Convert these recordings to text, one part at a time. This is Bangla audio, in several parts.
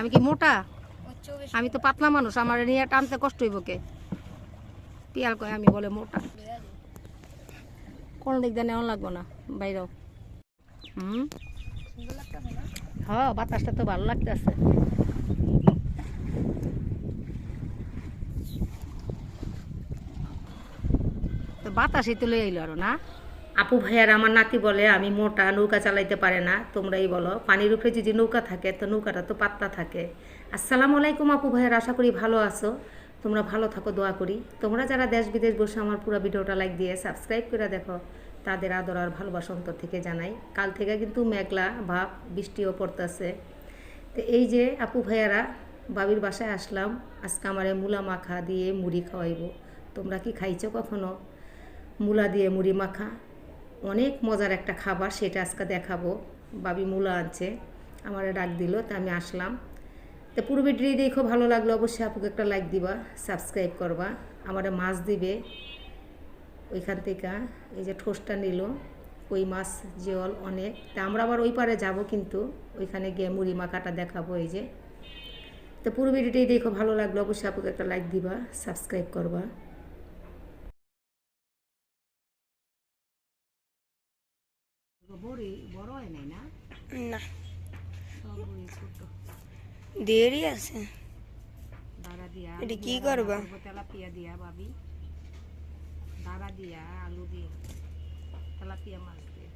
আমি কি মোটা? আমি তো পাতলা মানুষ আমার নিয়ে টানতে কষ্ট হইব কে? পিয়াল কয় আমি বলে মোটা। কোন দিক দিয়ে নেওয়া লাগবো না বাইরেও। হুম? হ্যাঁ বাতাসটা তো ভালো লাগতেছে। তো বাতাসই তো লই আইলো আরও না? আপু ভাইয়ার আমার নাতি বলে, আমি মোটা, নৌকা চালাইতে পারে না। তোমরাই বলো, পানির উপরে যদি নৌকা থাকে, তো নৌকাটা তো পাতলা থাকে। আসসালামু আলাইকুম আপু ভাইয়ার, আশা করি ভালো আছো। তোমরা ভালো থাকো, দোয়া করি। তোমরা যারা দেশ বিদেশ বসে আমার পুরো ভিডিওটা লাইক দিয়ে সাবস্ক্রাইব করে দেখো, তাদের আদর আর ভালোবাসা অন্তর থেকে জানাই। কাল থেকে কিন্তু মেঘলা, ভাব, বৃষ্টিও পড়তেছে। তো এই যে আপু ভাইয়ারা, বাবির বাসায় আসলাম। আজকে আমারে মূলা মাখা দিয়ে মুড়ি খাওয়াইবো। তোমরা কি খাইছো কখনো? মূলা দিয়ে মুড়ি মাখা। অনেক মজার একটা খাবার, সেটা আজকে দেখাবো। বাবি মূলা আছে আমার ডাক দিল, তা আমি আসলাম। তা পুরো ভিডিও দেখো, ভালো লাগল অবশ্যই আপুকে একটা লাইক দিবা সাবস্ক্রাইব করবা। আমার মাছ দিবে, ওইখান থেকে এই যে ঠোসটা নিল, কই মাছ, জল অনেক। তা আমরা আবার ওই পারে যাব কিন্তু, ওইখানে গিয়ে মুড়ি মাখাটা দেখাবো এই যে। তো পুরো ভিডিওটাই দেখো, ভালো লাগল অবশ্যই আপুকে একটা লাইক দিবা সাবস্ক্রাইব করবা। বড়ি বড় হয় নাই না? না। দেরি আছে। দাঁড়া দিয়া এটা কি করবা? তেলাপিয়া দিয়া ভাবি। দাঁড়া দিয়া আলু দিয়ে তেলাপিয়া মাছ দিয়ে।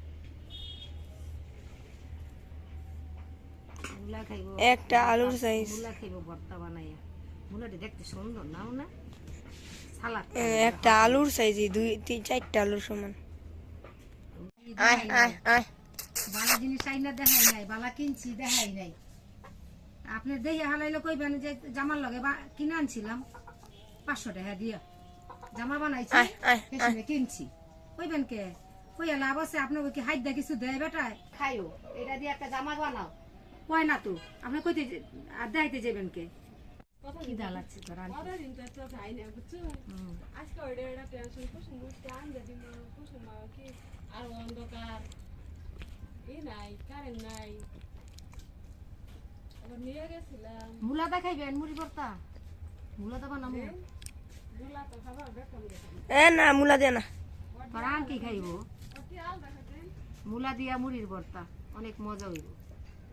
মূলা খাইব একটা আলুর সাইজ মূলা খাইব ভর্তা বানাইয়া। মূলাটা দেখতে সুন্দর নাও না? সালাদ একটা আলুর সাইজ দুই তিন চারটা আলুর সমান। বালা জিনিস চাই না দেখাই নাই বালা কিনছি দেখাই নাই। আপনি দেখে হালাইলে কইবেন যে জামার লগে কিনে আনছিলাম পাঁচশো টাকা দিয়া। জামা বানাইছি কিনছি। কইবেন কে? কইয়া লাভ আছে? আপনাকে কি হাইট দেখি কিছু দেয় বেটায়? খাইও এটা দিয়ে একটা জামা বানাও। কয় না তো? আপনি কইতে আর দেখাইতে যাবেন কে? কি দা লাগছে তোর আনতে? হুম। আর অন্ধকার। এই নাই কারেন্ট নাই। আবার নিয়ে গেছিলাম। মূলা দেখাইবেন মুড়ি ভর্তা? মূলা তো বানাবো গুলা তো খাবার এ না মূলা দে না। কি খাইব? মূলা দিয়া মুড়ির ভর্তা অনেক মজা হইব।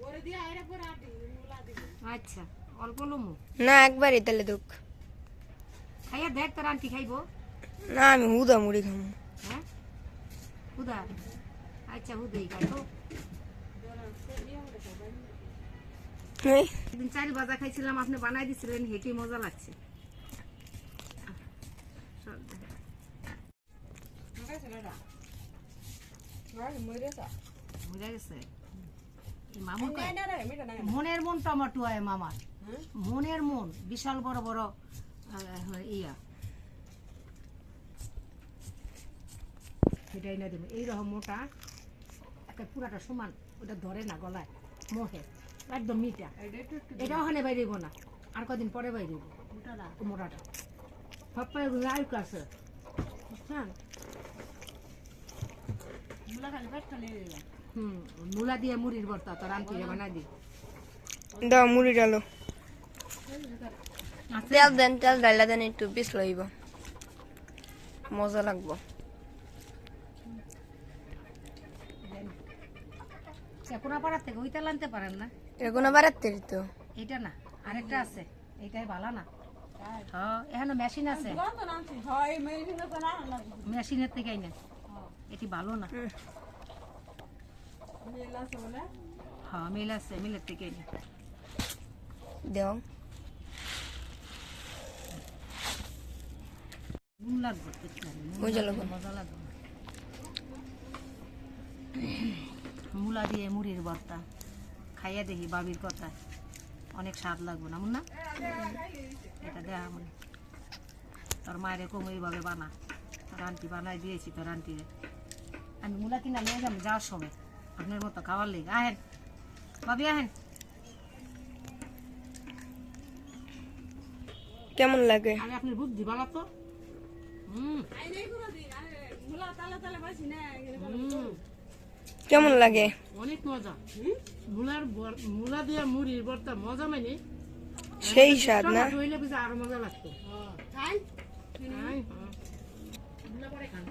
ওরে দিয়ে আইরা পরে আর দিনগুলা আচ্ছা। অল্প লমু? না একবারই তাহলে দুঃখ। খাইয়া দেখ তোর আন্টি খাইব। না আমি হুদা মুড়ি খাব হ্যাঁ? হুদা? আচ্ছা হুদাই খাইব একদিন চারি বাজা খাইছিলাম আপনি বানাই দিছিলেন হেঁটে মজা লাগছে। বুঝা গেছে? মনের মন টমাটো হয় মামার। মনের মন বিশাল বড় বড় ইয়া। সেটাই না দেবো। এইরকম মোটা একটা পুরাটা সমান ওটা ধরে না গলায় মোহে একদম মিটা এটা ওখানে বাইরে না আর কদিন পরে বাইরে মোটাটা? সব পায়ে আয়ুক আছে। বুঝছেন হুম মূলা দিয়ে মুড়ির ভর্তা তোর আনটি বানাই দি। দাও মুড়ি ডালো তেল দেন তেল ডাইলা দেন একটু পিস লইব। মজা লাগবো। চেকুনা পাড়ার থেকে ওইটা আনতে পারেন না? এরকম আবার তেল তো। এটা না আরেকটা আছে এইটাই ভালো না? হ্যাঁ এখানে মেশিন আছে। হয় তো মেশিনের থেকে না এটি ভালো না। হ্যাঁ মিলের দেও লাগবে দেখতে হবে। নুন মজা লাগলে লাগবে। মজা লাগবে না। মূলা দিয়ে মুড়ির ভর্তা খাইয়া দেখি বাবির কথা অনেক স্বাদ লাগবে না মুন্না এটা দেয়া মনে তোর মায়ের কম এইভাবে বানা তোর আন্টি বানাই দিয়েছি তোর আন্টিরে আমি মূলা কিনা নিয়ে যাব যাওয়ার সময় আপনার মতো খাওয়ার লেগে। আহেন। বাবি আহেন। কেমন লাগে? আরে আপনার বুদ্ধি ভালো তো। হুম। আই নাই কোনো দিন আরে মুলা তালে তালে বাসি না এখানে হুম কেমন লাগে? অনেক মজা। মূলার বর- মূলা দিয়ে মুড়ির ভর্তা মজা মানে? সেই স্বাদ না? হইলে বুঝি আরও মজা লাগতো। খাই। হ্যাঁ। পরে খান।